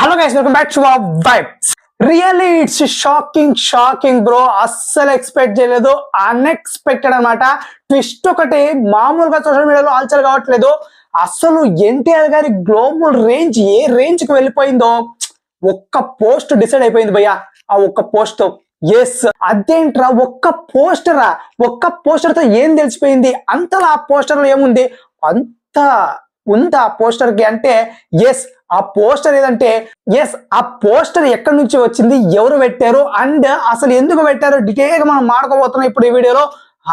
Hello guys welcome back to vibes really it's shocking shocking bro అస్సలు expect చేయలేదు. Unexpected అన్నమాట. Twist ఒకటి మామూలుగా సోషల్ మీడియాలో ఆల్చర్ కావట్లేదు. అసలు ఎన్టీఆర్ గారి గ్లోబల్ రేంజ్ ఏ రేంజ్కి వెళ్ళిపోయిందో? ఒక్క పోస్ట్ డిసైడ్ అయిపోయింది భయ్యా. ఆ ఒక్క పోస్ట్ ఎస్ అదేంట్రా? ఒక్క పోస్టరా ఒక్క పోస్టర్తో ఏం తెలిసిపోయింది? అంతలా ఆ పోస్టర్లో ఏముంది? అంత ఉందా ఆ పోస్టర్కి అంటే ఎస్ ఆ పోస్టర్ ఏదంటే ఎస్ ఆ పోస్టర్ ఎక్కడి నుంచి వచ్చింది ఎవరు పెట్టారు అండ్ అసలు ఎందుకు పెట్టారు డీటెయిల్గా మనం మాడుకోబోతున్నాం ఇప్పుడు ఈ వీడియోలో.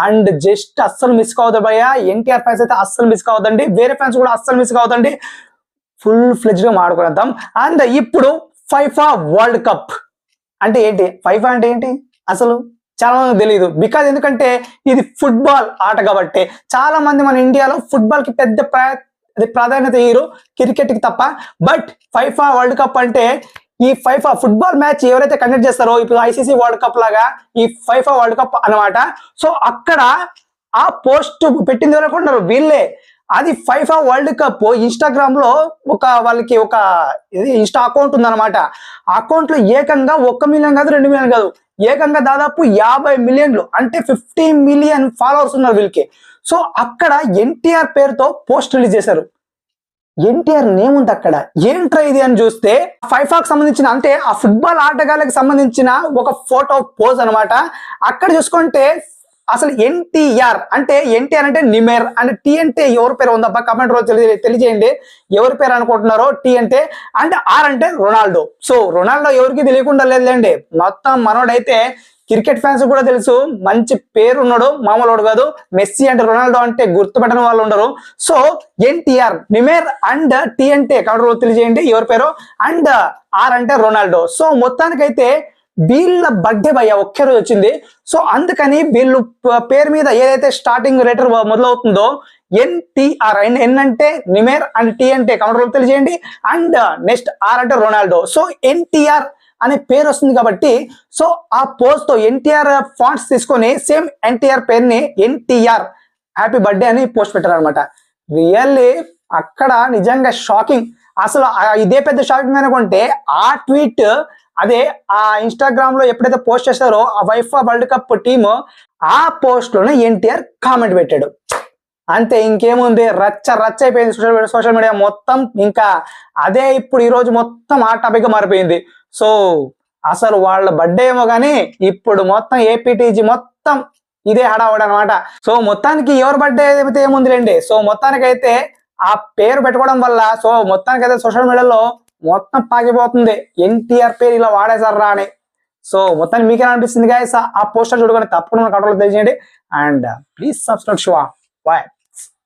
అండ్ జస్ట్ అస్సలు మిస్ కావద్దు భయ్యా ఎన్టీఆర్ ఫ్యాన్స్ అయితే అస్సలు మిస్ కావద్దండి వేరే ఫ్యాన్స్ కూడా అస్సలు మిస్ కావద్దండి. ఫుల్ ఫ్లెజ్గా మాడుకునేద్దాం అండ్ ఇప్పుడు ఫైఫా వరల్డ్ కప్ అంటే ఏంటి ఫైఫా అంటే ఏంటి? అసలు చాలా మంది తెలియదు బికాజ్ ఎందుకంటే ఇది ఫుట్బాల్ ఆట కాబట్టి. చాలా మంది మన ఇండియాలో ఫుట్బాల్కి పెద్ద ప్రాధాన్యత ఇయ్యరు క్రికెట్కి తప్ప. బట్ ఫైఫా వరల్డ్ కప్ అంటే ఈ ఫైఫా ఫుట్బాల్ మ్యాచ్ ఎవరైతే కండక్ట్ చేస్తారో ఇప్పుడు ఐసీసీ వరల్డ్ కప్ లాగా ఈ ఫైఫా వరల్డ్ కప్ అన్నమాట. సో అక్కడ ఆ పోస్ట్ పెట్టింది ఎవరు వీళ్ళే. అది ఫైఫా వరల్డ్ కప్ ఇన్స్టాగ్రామ్లో ఒక వాళ్ళకి ఒక ఇది ఇన్స్టా అకౌంట్ ఉందన్నమాట. అకౌంట్లో ఏకంగా ఒక్క మిలియన్ కాదు రెండు మిలియన్ కాదు. ఏకంగా దాదాపు యాభై మిలియన్లు అంటే ఫిఫ్టీ మిలియన్ ఫాలోవర్స్ ఉన్నారు వీళ్ళకి. సో అక్కడ ఎన్టీఆర్ పేరుతో పోస్ట్ రిలీజ్ చేశారు. ఎన్టీఆర్ నేమ్ ఉంది అక్కడ. ఏంట్రా ఇది అని చూస్తే ఫైఫాకి సంబంధించిన అంటే ఆ ఫుట్బాల్ ఆటగాళ్ళకి సంబంధించిన ఒక ఫోటో పోజ్ అన్నమాట. అక్కడ చూసుకుంటే అసలు ఎన్టీఆర్ అంటే ఎన్టీఆర్ అంటే నిమేర్ అంటే టీ అంటే ఎవరి పేరు ఉందబ్బా కమెంట్ రోజు తెలియ తెలియజేయండి. ఎవరి పేరు అనుకుంటున్నారో టీ అంటే అండ్ ఆర్ అంటే రొనాల్డో. సో రొనాల్డో ఎవరికి తెలియకుండా లేదులేండి. మొత్తం మనోడైతే క్రికెట్ ఫ్యాన్స్ కూడా తెలుసు. మంచి పేరు ఉన్నాడు మామూలు కాదు. మెస్సీ అంటే రొనాల్డో అంటే గుర్తుపెట్టని వాళ్ళు ఉండరు. So NTR Neymar and T అంటే కమెంట్ తెలియజేయండి. ఎవరి పేరు? అండ్ ఆర్ అంటే రొనాల్డో. సో మొత్తానికైతే వీళ్ళ బర్త్డే భయ్య ఒకే రోజు వచ్చింది. సో అందుకని వీళ్ళు పేరు మీద ఏదైతే స్టార్టింగ్ లెటర్ మొదలవుతుందో ఎన్టీఆర్ అయిన ఎన్ అంటే నిమేర్ అండ్ టీ అంటే కమెంట్ తెలియజేయండి. అండ్ నెక్స్ట్ ఆర్ అంటే రొనాల్డో. సో ఎన్టీఆర్ అనే పేరు వస్తుంది కాబట్టి సో ఆ పోస్ట్తో ఎన్టీఆర్ ఫాంట్స్ తీసుకొని సేమ్ ఎన్టీఆర్ పేరుని ఎన్టీఆర్ హ్యాపీ బర్త్డే అని పోస్ట్ పెట్టారు అనమాట రియల్లీ అక్కడ నిజంగా షాకింగ్ అసలు ఇదే పెద్ద షాకింగ్ అనుకుంటే ఆ ట్వీట్ అదే ఆ ఇన్స్టాగ్రామ్లో ఎప్పుడైతే పోస్ట్ చేస్తారో ఆ వైఫా వరల్డ్ కప్ టీమ్ ఆ పోస్ట్లోనే ఎన్టీఆర్ కామెంట్ పెట్టాడు. అంతే ఇంకేముంది? రచ్చ రచ్చ అయిపోయింది సోషల్ సోషల్ మీడియా మొత్తం. ఇంకా అదే ఇప్పుడు ఈరోజు మొత్తం ఆ టాపిక్గా మారిపోయింది. సో అసలు వాళ్ళ బర్త్డే ఏమో కానీ ఇప్పుడు మొత్తం ఏపీటీజీ మొత్తం ఇదే హడావుడు అనమాట సో మొత్తానికి ఎవరి బర్త్డే అయితే ఏముందిలేండి? సో మొత్తానికైతే ఆ పేరు పెట్టుకోవడం వల్ల సో మొత్తానికైతే సోషల్ మీడియాలో మొత్తం పాకిపోతుంది. ఎన్టీఆర్ పేరు ఇలా వాడేశారా అని. సో మొత్తానికి మీకేనా అనిపిస్తుంది గాయస్ ఆ పోస్టర్ చూడుకొని తప్పకుండా కంట్రోల్ తెలియజేయండి అండ్ ప్లీజ్ సబ్స్క్రైబ్ షువా బాయ్